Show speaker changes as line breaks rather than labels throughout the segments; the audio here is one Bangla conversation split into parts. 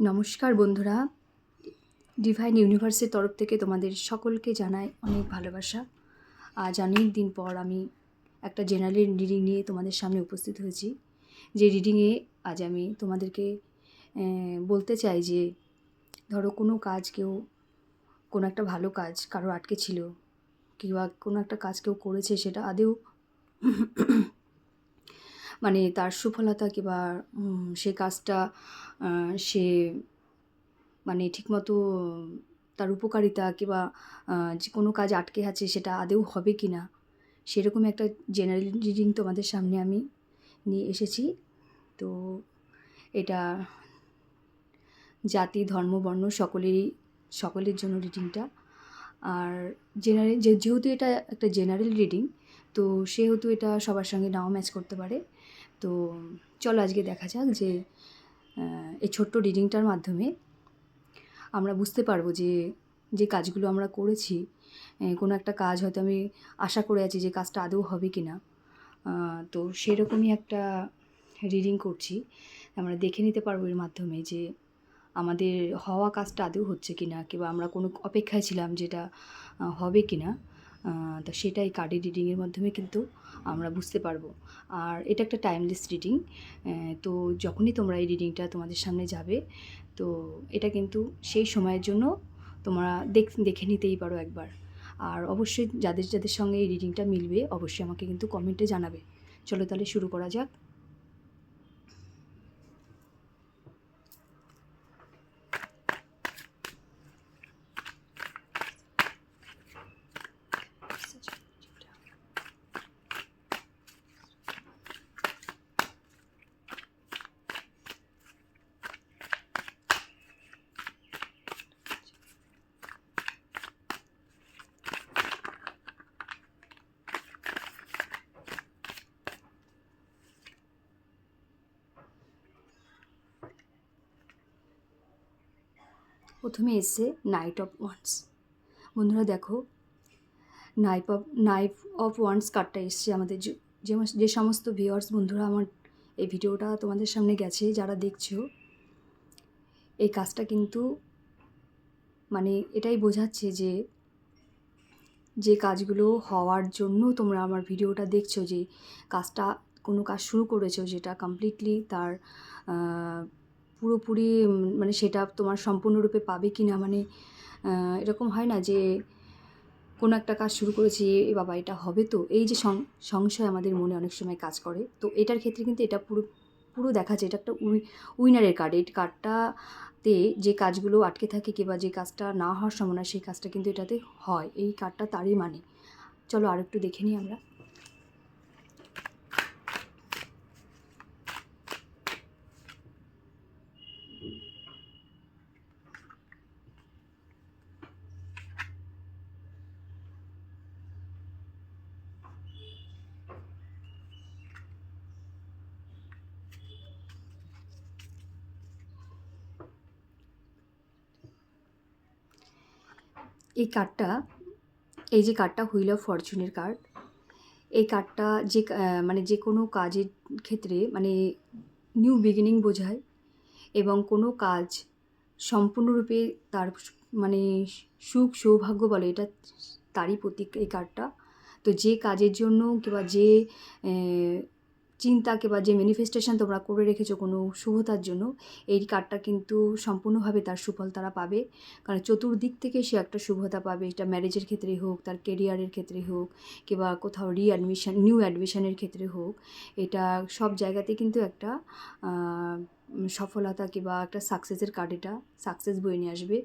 নমস্কার বন্ধুরা। ডিভাইন ইউনিভার্সের তরফ থেকে তোমাদের সকলকে জানাই অনেক ভালোবাসা। আজ অনেক দিন পর আমি একটা জেনারেল রিডিং নিয়ে তোমাদের সামনে উপস্থিত হয়েছি। যে রিডিংয়ে আজ আমি তোমাদেরকে বলতে চাই যে, ধরো কোনো কাজ কেউ, কোনো একটা ভালো কাজ কারও আটকে ছিল, কিংবা কোনো একটা কাজ কেউ করেছে সেটা আদেও মানে তার সুফলতা কিংবা সে কাজটা সে মানে ঠিকমতো তার উপকারিতা কিংবা যে কোনো কাজ আটকে আছে সেটা আদেও হবে কি না সেরকম একটা জেনারেল রিডিং তোমাদের সামনে আমি নিয়ে এসেছি। তো এটা জাতি, ধর্ম, বর্ণ সকলেরই, সকলের জন্য রিডিংটা আর জেনারেল যেহেতু এটা একটা জেনারেল রিডিং তো সেহেতু এটা সবার সঙ্গে নাও ম্যাচ করতে পারে। তো চলো আজকে দেখা যাক যে এই ছোট্ট রিডিংটার মাধ্যমে আমরা বুঝতে পারব যে যে কাজগুলো আমরা করেছি কোনো একটা কাজ হয়তো আমি আশা করে আছি যে কাজটা আদৌ হবে কি না তো সেরকমই একটা রিডিং করছি। আমরা দেখে নিতে পারব এর মাধ্যমে যে, আমাদের হওয়া কাজটা আদৌ হচ্ছে কি না কিংবা আমরা কোনো অপেক্ষায় ছিলাম যেটা হবে কি না তো সেটাই কার্ডের রিডিংয়ের মাধ্যমে কিন্তু আমরা বুঝতে পারব। আর এটা একটা টাইমলেস রিডিং তো যখনই তোমরা এই রিডিংটা তোমাদের সামনে যাবে, তো এটা কিন্তু সেই সময়ের জন্য তোমরা দেখ, দেখে নিতেই পারো একবার। আর অবশ্যই যাদের যাদের সঙ্গে এই রিডিংটা মিলবে, অবশ্যই আমাকে কিন্তু কমেন্টে জানাবে। চলো তাহলে শুরু করা যাক। প্রথমে এসছে নাইট অফ ওয়ান্স বন্ধুরা দেখো knight of knight of wands কার্ডটা এসছে আমাদের যে যে সমস্ত ভিওয়ার্স বন্ধুরা আমার এই ভিডিওটা তোমাদের সামনে গেছে, যারা দেখছ, এই কাজটা কিন্তু মানে এটাই বোঝাচ্ছে যে যে কাজগুলো হওয়ার জন্য তোমরা আমার ভিডিওটা দেখছ, যে কাজটা, কোনো কাজ শুরু করেছ, যেটা কমপ্লিটলি তার পুরোপুরি মানে সেটা তোমার সম্পূর্ণরূপে পাবে কি না মানে এরকম হয় না যে কোনো একটা কাজ শুরু করেছি, এ বাবা এটা হবে তো। এই যে সংশয় আমাদের মনে অনেক সময় কাজ করে। তো এটার ক্ষেত্রে কিন্তু এটা পুরো পুরো দেখা যায় এটা একটা উই, উইনারের কার্ড এই কার্ডটাতে যে কাজগুলো আটকে থাকে কিংবা যে কাজটা না হওয়ার সম্ভাবনা, সেই কাজটা কিন্তু এটাতে হয়। এই কার্ডটা তারই মানে। চলো আর একটু দেখে নিই আমরা। এই কার্ডটা এই যে কার্ডটা হুইল অফ ফরচুনের কার্ড এই কার্ডটা যে মানে যে কোনো কাজের ক্ষেত্রে মানে নিউ বিগিনিং বোঝায় এবং কোনো কাজ সম্পূর্ণরূপে তার মানে সুখ সৌভাগ্য বলে এটা তারই প্রতীক এই কার্ডটা তো যে কাজের জন্য কিংবা যে আহ, চিন্তা কিংবা যে ম্যানিফেস্টেশন তোমরা করে রেখেছো কোনো শুভতার জন্য এই কার্ডটা কিন্তু সম্পূর্ণভাবে তার সুফল তারা পাবে। কারণ চতুর্দিক থেকে সে একটা শুভতা পাবে। এটা ম্যারেজের ক্ষেত্রে হোক তার কেরিয়ারের ক্ষেত্রে হোক কিংবা কোথাও রিঅ্যাডমিশন নিউ অ্যাডমিশনের ক্ষেত্রে হোক এটা সব জায়গাতে কিন্তু একটা সফলতা কিংবা একটা সাকসেসের কার্ড এটা সাকসেস বয়ে নিয়ে আসবে।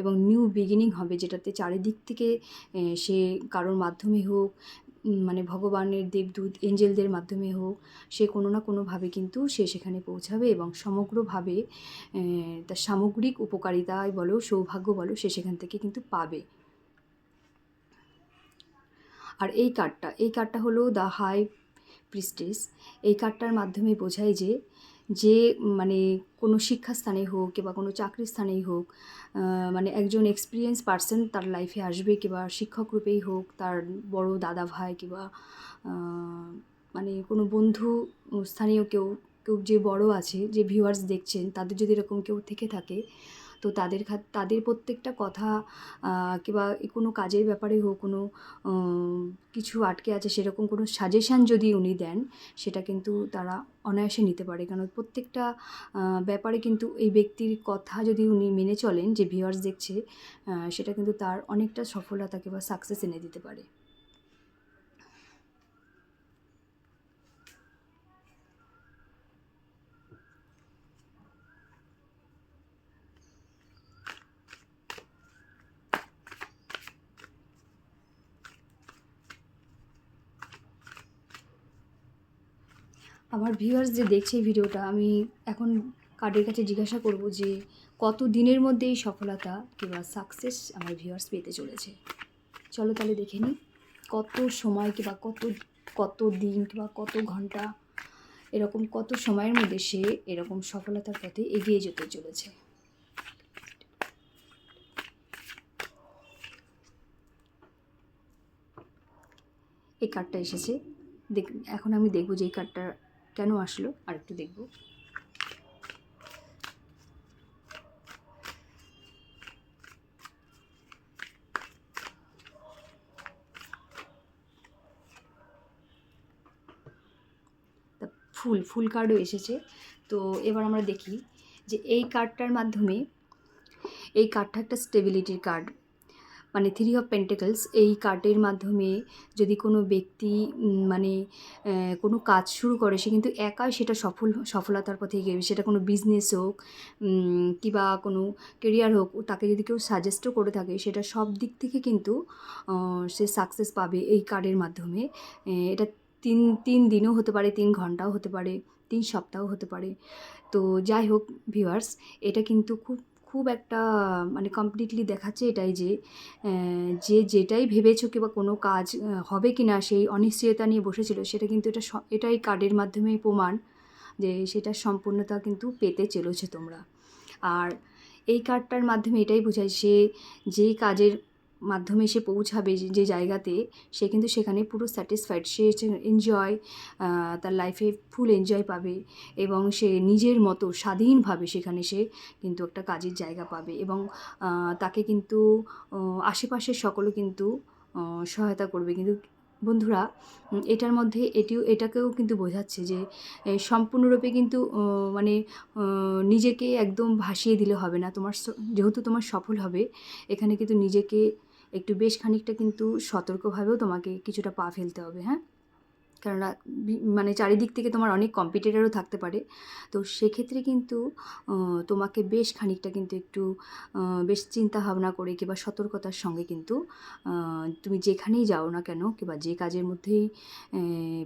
এবং নিউ বিগিনিং হবে যেটাতে চারিদিক থেকে সে কারোর মাধ্যমে হোক মানে ভগবানের দেবদূত এঞ্জেলদের মাধ্যমে হোক, সে কোনো না কোনোভাবে কিন্তু সে সেখানে পৌঁছাবে এবং সমগ্রভাবে তার সামগ্রিক উপকারিতায় বলো, সৌভাগ্য বলো, সে সেখান থেকে কিন্তু পাবে। আর এই কার্ডটা এই কার্ডটা হলো দ্য হাই প্রিস্টেস এই কার্ডটার মাধ্যমে বোঝায় যে যে মানে কোনো শিক্ষাস্থানে হোক কিংবা কোনো চাকরির স্থানেই হোক মানে একজন এক্সপিরিয়েন্স পার্সন তার লাইফে আসবে কিংবা শিক্ষক রূপেই হোক, তার বড় দাদা ভাই কিংবা মানে কোনো বন্ধু স্থানীয় কেউ কেউ যে বড় আছে, যে ভিউয়ার্স দেখছেন, তাদের যদি এরকম কেউ থেকে থাকে তো তাদের তাদের প্রত্যেকটা কথা কিংবা কোনো কাজের ব্যাপারে হোক, কোনো কিছু আটকে আছে, সেরকম কোনো সাজেশান যদি উনি দেন, সেটা কিন্তু তারা অনায়াসে নিতে পারে। কারণ প্রত্যেকটা ব্যাপারে কিন্তু এই ব্যক্তির কথা যদি উনি মেনে চলেন, যে ভিউয়ার্স দেখছে সেটা কিন্তু তার অনেকটা সফলতা কিংবা সাকসেস এনে দিতে পারে। আমার ভিউয়ার্স যে দেখছে এই ভিডিওটা আমি এখন কার্ডের কাছে জিজ্ঞাসা করব যে কত দিনের মধ্যে এই সফলতা কিংবা সাকসেস আমার ভিউয়ার্স পেতে চলেছে? চলো তাহলে দেখে নিই, কত সময় কিংবা কত কত দিন কিংবা কত ঘণ্টা, এরকম কত সময়ের মধ্যে সে এরকম সফলতার পথে এগিয়ে যেতে চলেছে? এই কার্ডটা এসেছে। দেখ, এখন আমি দেখব যে এই কার্ডটা কেন আসলো? আর একটু দেখব ফুল ফুল কার্ডও এসেছে। তো এবার আমরা দেখি যে এই কার্ডটার মাধ্যমে এই কার্ডটা একটা স্টেবিলিটির কার্ড মানে থ্রি অফ পেন্টেকলস এই কার্ডের মাধ্যমে যদি কোনো ব্যক্তি মানে কোনো কাজ শুরু করে, সে কিন্তু একাই সেটা সফল, সফলতার পথে এগিয়ে সেটা কোনো বিজনেস হোক কিংবা কোনো কেরিয়ার হোক তাকে যদি কেউ সাজেস্টও করে থাকে, সেটা সব দিক থেকে কিন্তু সে সাকসেস পাবে এই কার্ডের মাধ্যমে। এটা তিন তিন দিনও হতে পারে, তিন ঘন্টাও হতে পারে, তিন সপ্তাহ হতে পারে। তো যাই হোক ভিউয়ার্স এটা কিন্তু খুব খুব একটা মানে কমপ্লিটলি দেখাচ্ছে এটাই যে যে যেটাই ভেবেছো কিংবা কোনো কাজ হবে কি না সেই অনিশ্চয়তা নিয়ে বসেছিল, সেটা কিন্তু এটা এটাই কার্ডের মাধ্যমে প্রমাণ যে সেটার সম্পূর্ণতা কিন্তু পেতে চলেছে তোমরা। আর এই কার্ডটার মাধ্যমে এটাই বোঝায় সে যেই কাজের মাধ্যমে সে পৌঁছাবে যে- জায়গাতে, সে কিন্তু সেখানে পুরো স্যাটিসফাইড সে এনজয় তার লাইফে ফুল এনজয় পাবে এবং সে নিজের মতো স্বাধীনভাবে সেখানে সে কিন্তু একটা কাজের জায়গা পাবে এবং তাকে কিন্তু আশেপাশের সকলে কিন্তু সহায়তা করবে। কিন্তু বন্ধুরা এটার মধ্যে এটিও, এটাকেও কিন্তু বোঝাচ্ছে যে সম্পূর্ণরূপে কিন্তু মানে নিজেকে একদম ভাসিয়ে দিলে হবে না। তোমার যেহেতু তোমার সফল হবে, এখানে কিন্তু নিজেকে একটু বেশ খানিকটা কিন্তু সতর্কভাবেও তোমাকে কিছুটা পা ফেলতে হবে হ্যাঁ? কেননা মানে চারিদিক থেকে তোমার অনেক কম্পিটিটারও থাকতে পারে। তো সেক্ষেত্রে কিন্তু তোমাকে বেশ খানিকটা কিন্তু একটু বেশ চিন্তা ভাবনা করে কিংবা সতর্কতার সঙ্গে কিন্তু তুমি যেখানেই যাও না কেন কিংবা যে কাজের মধ্যেই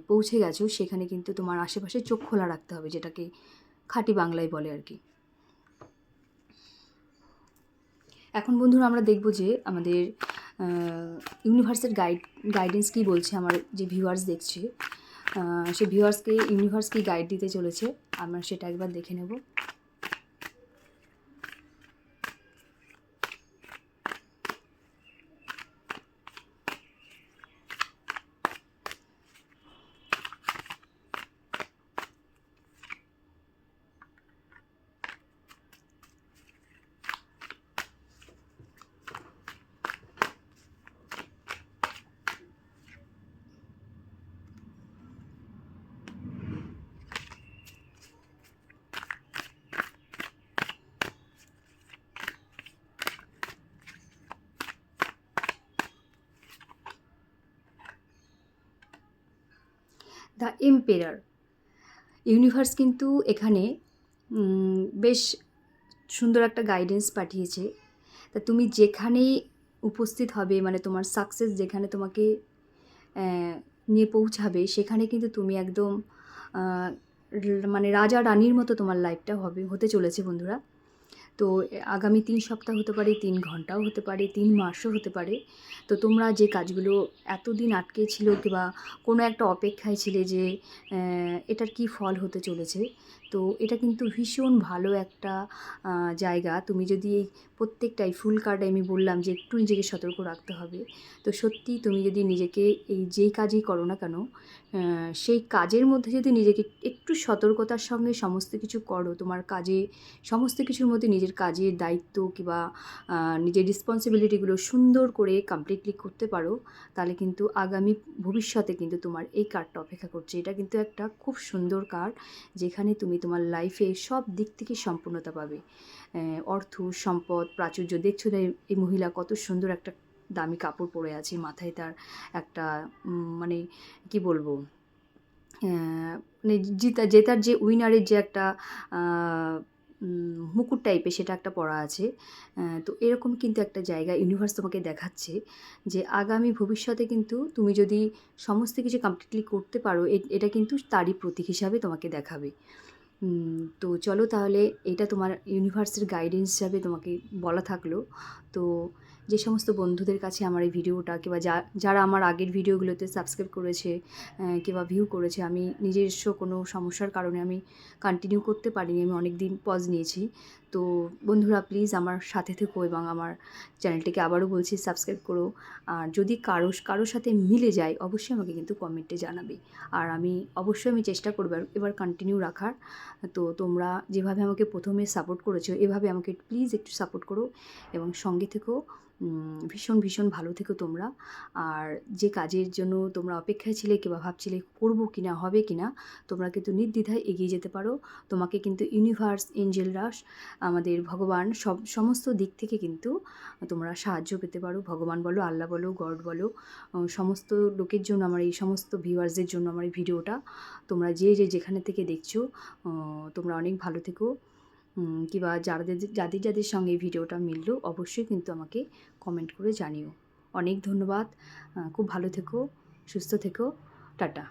পৌঁছে গেছো, সেখানে কিন্তু তোমার আশেপাশে চোখ খোলা রাখতে হবে, যেটাকে খাঁটি বাংলায় বলে আর কি। এখন বন্ধুরা আমরা দেখব যে আমাদের ইউনিভার্সের গাইড গাইডেন্স কী বলছে আমার যে ভিউয়ার্স দেখছে। সে ভিউয়ার্সকে ইউনিভার্স কী গাইড দিতে চলেছে। আমরা সেটা একবার দেখে নেব। The emperor. ইউনিভার্স কিন্তু এখানে বেশ সুন্দর একটা গাইডেন্স পাঠিয়েছে। তা তুমি যেখানেই উপস্থিত হবে মানে তোমার সাকসেস যেখানে তোমাকে নিয়ে পৌঁছাবে, সেখানে কিন্তু তুমি একদম মানে রাজা রানীর মতো তোমার লাইফটা হবে, হতে চলেছে বন্ধুরা। তো আগামী তিন সপ্তাহ হতে পারে তিন ঘন্টাও হতে পারে তিন মাসও হতে পারে তো তোমরা যে কাজগুলো এতদিন আটকে ছিল কিংবা কোনো একটা অপেক্ষায় ছিলে যে এটার কি ফল হতে চলেছে তো এটা কিন্তু ভীষণ ভালো একটা জায়গা। তুমি যদি এই প্রত্যেকটাই ফুল কার্ডে আমি বললাম যে একটু নিজেকে সতর্ক রাখতে হবে। তো সত্যি তুমি যদি নিজেকে এই যেই কাজই করো না কেন, সেই কাজের মধ্যে যদি নিজেকে একটু সতর্কতার সঙ্গে সমস্ত কিছু করো, তোমার কাজে সমস্ত কিছুর মধ্যে নিজের কাজের দায়িত্ব কিংবা নিজের রেসপন্সিবিলিটিগুলো সুন্দর করে কমপ্লিটলি করতে পারো, তাহলে কিন্তু আগামী ভবিষ্যতে কিন্তু তোমার এই কার্ডটা অপেক্ষা করছে। এটা কিন্তু একটা খুব সুন্দর কার্ড, যেখানে তুমি তোমার লাইফে সব দিক থেকে সম্পূর্ণতা পাবে। অর্থ, সম্পদ, প্রাচুর্য দেখছ না এই- মহিলা কত সুন্দর একটা দামি কাপড় পরে আছে। মাথায় তার একটা মানে কি বলব? মানে জিতা জেতার যে উইনারের যে একটা মুকুট টাইপের সেটা একটা পড়া আছে। তো এরকম কিন্তু একটা জায়গা ইউনিভার্স তোমাকে দেখাচ্ছে যে আগামী ভবিষ্যতে কিন্তু তুমি যদি সমস্ত কিছু কমপ্লিটলি করতে পারো, এটা কিন্তু তারই প্রতীক হিসাবে তোমাকে দেখাবে। তো চলো তাহলে এটা তোমার ইউনিভার্সের গাইডেন্স হিসাবে তোমাকে বলা থাকল। তো যে সমস্ত বন্ধুদের কাছে আমার এই ভিডিওটা কিংবা যা যারা আমার আগের ভিডিওগুলোতে সাবস্ক্রাইব করেছে কিংবা ভিউ করেছে, আমি নিজস্ব কোনো সমস্যার কারণে আমি কন্টিনিউ করতে পারিনি। আমি অনেক দিন পজ নিয়েছি। তো বন্ধুরা প্লিজ আমার সাথে থেকো এবং আমার চ্যানেলটিকে আবারও বলছি সাবস্ক্রাইব করো। আর যদি কারও কারও সাথে মিলে যায় অবশ্যই আমাকে কিন্তু কমেন্টে জানাবে। আর আমি অবশ্যই আমি চেষ্টা করব এবার কন্টিনিউ রাখার। তো তোমরা যেভাবে আমাকে প্রথমে সাপোর্ট করেছ, এভাবে আমাকে প্লিজ একটু সাপোর্ট করো এবং সঙ্গে থেকো। উম ভীষণ, ভীষণ ভালো থেকো তোমরা। আর যে কাজের জন্য তোমরা অপেক্ষায় ছিলে কিংবা ভাবছিলে করব কিনা, হবে কিনা, তোমরা কিন্তু নির্দ্বিধায় এগিয়ে যেতে পারো। তোমাকে কিন্তু ইউনিভার্স, এঞ্জেলরা, আমাদের ভগবান সব সমস্ত দিক থেকে কিন্তু তোমরা সাহায্য পেতে পারো। ভগবান বলো, আল্লাহ বলো, গড বলো, সমস্ত লোকের জন্য আমার এই সমস্ত ভিউয়ার্সদের জন্য আমার এই ভিডিওটা। তোমরা যে, যে যেখানে থেকে দেখছ তোমরা অনেক ভালো থেকো। কিংবা যাদের, যাদের, যাদের সঙ্গে এই ভিডিওটা মিললো অবশ্যই কিন্তু আমাকে কমেন্ট করে জানিও। অনেক ধন্যবাদ। খুব ভালো থেকো, সুস্থ থেকো। টাটা।